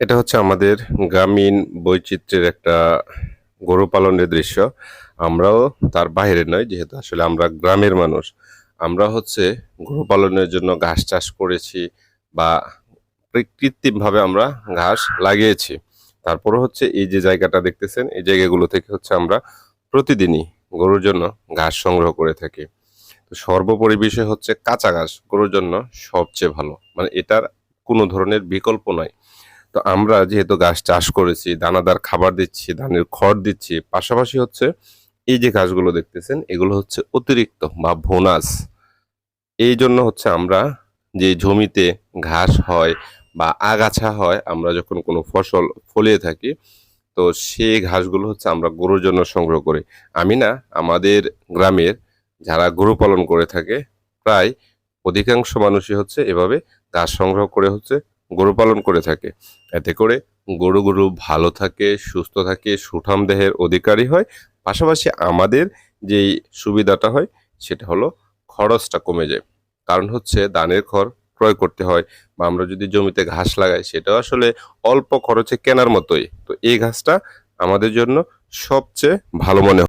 এটা হচ্ছে আমাদের গ্রামীণ বৈচিত্র্যের একটা গরু পালনের দৃশ্য। আমরাও তার বাইরে নয় যেহেতু আসলে আমরা গ্রামের মানুষ। আমরা হচ্ছে গরু পালনের জন্য ঘাস চাষ করেছি বা কৃত্রিমভাবে আমরা ঘাস লাগিয়েছি। তারপরে হচ্ছে এই যে জায়গাটা দেখতেছেন, এই জায়গাগুলো থেকে হচ্ছে আমরা প্রতিদিনই গরুর জন্য ঘাস সংগ্রহ করে থাকি। তো সর্বোপরি বিষয় হচ্ছে কাঁচা ঘাস গরুর জন্য সবচেয়ে ভালো। মানে এটার কোনো ধরনের বিকল্প নয় তো আমরা যেহেতু গাছ চাষ করেছি, দানাদার খাবার দিচ্ছি, ধানের খড় দিচ্ছি, পাশাপাশি হচ্ছে এই যে ঘাসগুলো দেখতেছেন, এগুলো হচ্ছে অতিরিক্ত বা বোনাস এই জন্য হচ্ছে আমরা যে জমিতে ঘাস হয় বা আগাছা হয়, আমরা যখন কোনো ফসল ফলিয়ে থাকি, তো সেই ঘাসগুলো হচ্ছে আমরা গরুর জন্য সংগ্রহ করি। আমি না, আমাদের গ্রামের যারা গরু পালন করে থাকে, প্রায় অধিকাংশ মানুষই হচ্ছে এভাবে ঘাস সংগ্রহ করে হচ্ছে গরু পালন করে থাকে। এতে করে গরু গরু ভালো থাকে, সুস্থ থাকে, সুঠাম দেহের অধিকারী হয়। পাশাপাশি আমাদের যেই সুবিধাটা হয়, সেটা হলো খরচটা কমে যায়। কারণ হচ্ছে ধানের খড় ক্রয় করতে হয় বা আমরা যদি জমিতে ঘাস লাগাই, সেটাও আসলে অল্প খরচে কেনার মতোই। তো এই ঘাসটা আমাদের জন্য সবচেয়ে ভালো মনে